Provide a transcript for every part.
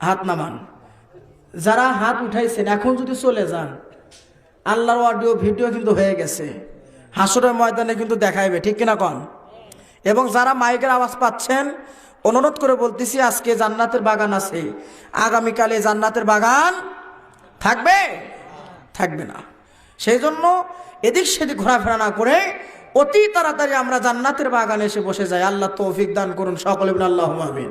হাত নামান। যারা হাত উঠাইছেন, এখন যদি চলে যান, আল্লাহর অডিও ভিডিও কিন্তু হয়ে গেছে। হাসরের ময়দানে কিন্তু দেখাইবে, ঠিক কিনা কন? এবং যারা মাইকের আওয়াজ পাচ্ছেন, অনুরোধ করে বলতেছি, আজকে জান্নাতের বাগান আছে। আগামীকালে জান্নাতের বাগান থাকবে? থাকবে না। সেই জন্য এদিক সেদিক ঘোরাফেরা না করে অতি তাড়াতাড়ি আমরা জান্নাতের বাগানে এসে বসে যাই। আল্লাহ তৌফিক দান করুন সকলে আল্লাহ আমিন।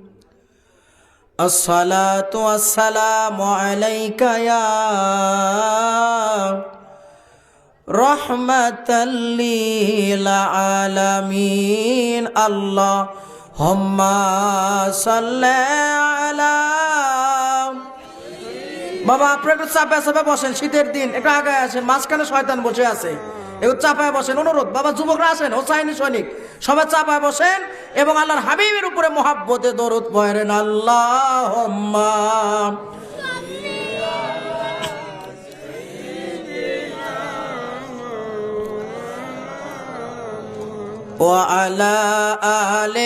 الصلاة والسلام عليك يا رحمة للعالمين. اللهم صل على বাবা আপনি একটু চাপায় চাপায় বসেন শীতের দিন একটু আগে আসেন মাঝখানে শয়তান বসে আছে একটু চাপায় বসেন অনুরোধ বাবা যুবকরা আসেন হোসাইনি সৈনিক সবাই চাপায় বসেন এবং আল্লাহর হাবিবের উপরে মহাব্বতে দরুদ পয়েন আল্লাহ وعلى آل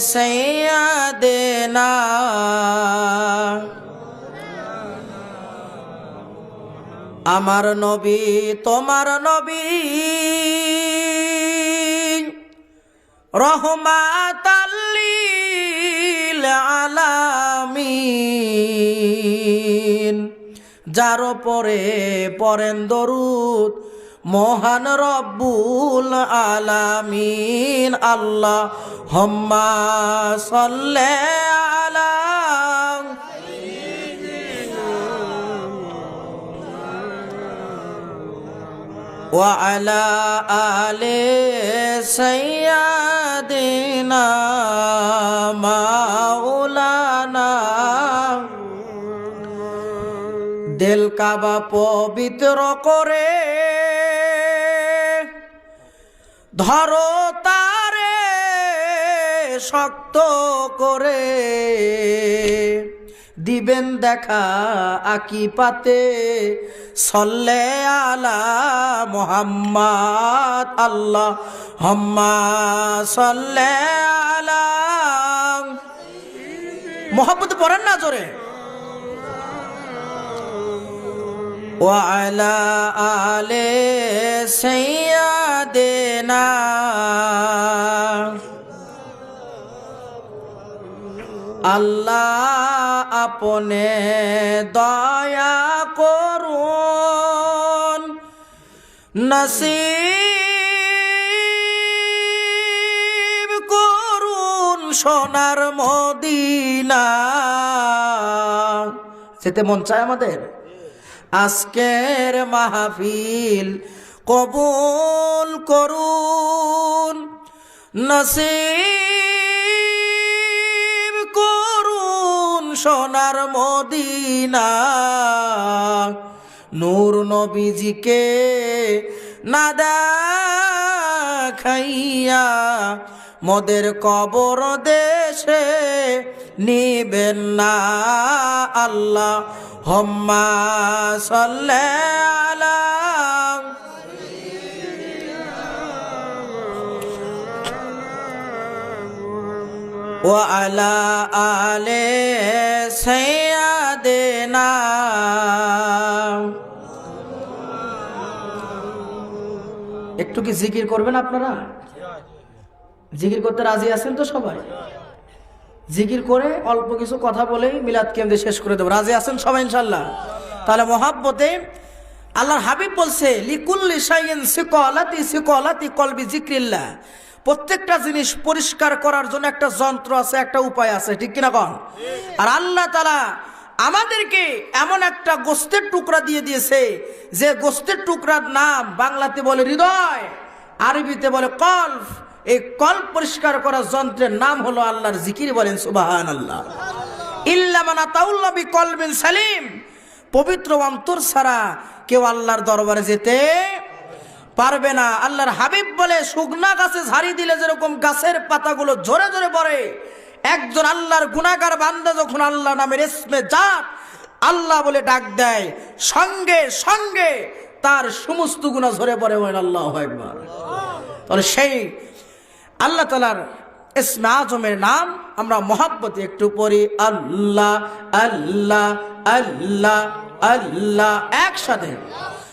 سيدنا আমার নবী, তোমার নবী। রহমাত আলামিন। যার পরে পরেন দরুদ, মহান রব্বুল আলামিন। আল্লাহ হম্মা সল্লে وعلى آل سيدنا مولانا দিল কাবা পবিত্র করে ধরো তারে শক্ত করে দিবেন দেখা আকি পাতে সল্লে আলা মোহাম্মদ আল্লাহ হম্মা সল্লে আলা মোহাম্মদ পড়েন না জোরে وعلى آل سيدنا আল্লাহ আপনে দয়া করুন। নসিব করুন সোনার মদিনা। যেতে মন চায় আমাদের? আজকের মাহফিল কবুল করুন। নসিব সোনার মদিনা নূর নবীজিকে না দেখাইয়া মদের কবর দেশে নিবেন না আল্লাহ। হম্মা সল্লে وعلى آل سيدنا একটু কি জিকির করবেন আপনারা জিকির করতে রাজি আছেন তো সবাই জিকির করে অল্প কিছু কথা বলেই মিলাদ কেন্দ্রে শেষ করে দেবো রাজি আছেন সবাই ইনশাল্লাহ তাহলে মহাব্বতে আল্লাহর হাবিব বলছে লিকুল্লি সাইন সিকলাতি সিকলাতি কলবি জিক্রিল্লাহ প্রত্যেকটা জিনিস পরিষ্কার করার জন্য একটা যন্ত্র আছে, একটা উপায় আছে, ঠিক কিনা কন? আর আল্লাহ তালা আমাদেরকে এমন একটা গোস্তের টুকরা দিয়ে দিয়েছে, যে গোস্তের টুকরার নাম বাংলাতে বলে হৃদয়, আরবিতে বলে কল্ফ এই কল পরিষ্কার করার যন্ত্রের নাম হলো আল্লাহর জিকির বলেন সুবাহান আল্লাহ ইল্লামানা তাউল্লাবি কলবিন সালিম। পবিত্র অন্তর ছাড়া কেউ আল্লাহর দরবারে যেতে পারবে না। আল্লাহর হাবিব বলে, শুকনা গাছে ঝাড়ি দিলে যেরকম গাছের পাতাগুলো ঝরে ঝরে পড়ে, একজন আল্লাহর গুণাগার বান্দা যখন আল্লাহ নামের ইসমে জাত, আল্লাহ বলে ডাক দেয়, সঙ্গে সঙ্গে তার সমস্ত গুণা ঝরে পড়ে, বলেন আল্লাহ একবার তাহলে সেই আল্লাহ তালার ইসমে আজমের নাম আমরা মহাব্বতে একটু পড়ি, আল্লাহ আল্লাহ আল্লাহ আল্লাহ, একসাথে।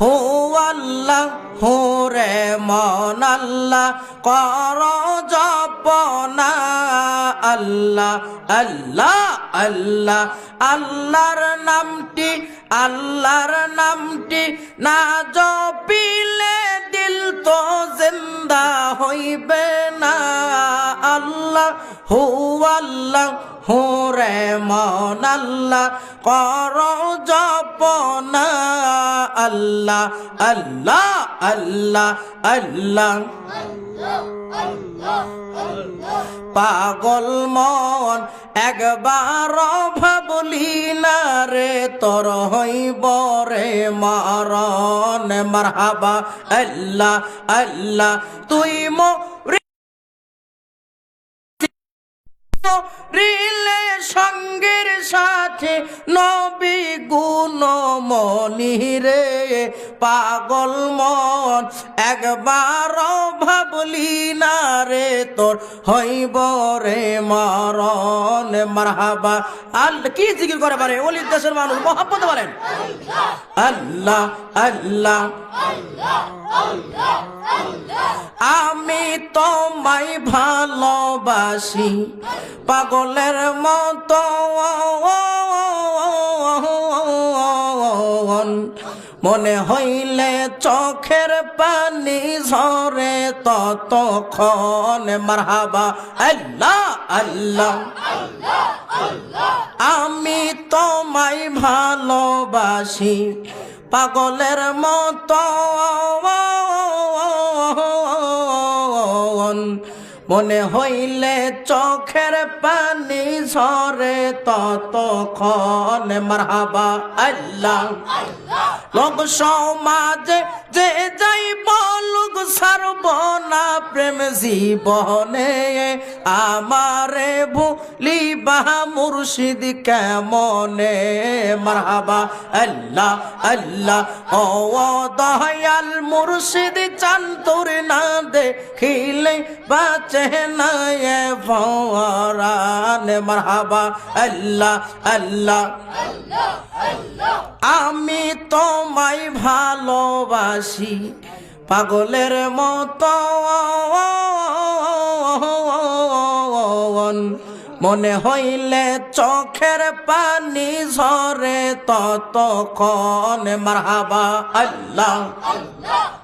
হো আল্লাহ, হো রে মন আল্লাহ, কর জপনা আল্লাহ আল্লাহ আল্লাহ, আল্লাহর নামটি আল্লাহর নামটি না জপিলে দিল তো জিন্দা হইবে না আল্লাহ, হু আল্লাহ হু রে মন আল্লাহ, কর জপনা আল্লাহ আল্লাহ আল্লাহ আল্লাহ। পাগল মন, একবার ভাবলি না রে, তোর হইব রে মারণ। মারহাবা, আল্লাহ আল্লাহ, তুই মো রিলে সঙ্গের সাথে নবী গুণ মনি রে, পাগল মন, একবার ভাবলি না রে তোর হইব রে মরণ। মারহাবা আল্লাহ কি জিকির করে পারে? অলির দেশের মানুষ, মহাব্বত বলেন। আল্লাহ আল্লাহ। আমি তোমায় ভালোবাসি, পাগলের মতো। মনে হইলে চোখের পানি ঝরে ততক্ষণ। মারহাবা, আল্লাহ আল্লাহ। আমি তোমায় ভালোবাসি, পাগলের মতো। মনে হইলে চোখের পানি ঝরে ততক্ষণ। মারহাবা আল্লাহ। লোক সমাজে যে যাই বলুক সর্বনা প্রেম জীবনে আমারে ভুলি বাহা মুর্শিদ কেমনে? মারহাবা আল্লাহ আল্লাহ। ও দয়াল মুর্শিদ চান্তর না দেখিলে বাঁচে এ ফরান মারহাবা আল্লাহ আল্লাহ আমি তোমায় ভালোবাসি পাগলের মতো মনে হইলে চোখের পানি ঝরে ততক্ষণ মারহাবা আল্লাহ আল্লাহ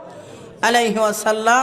عليه وسلم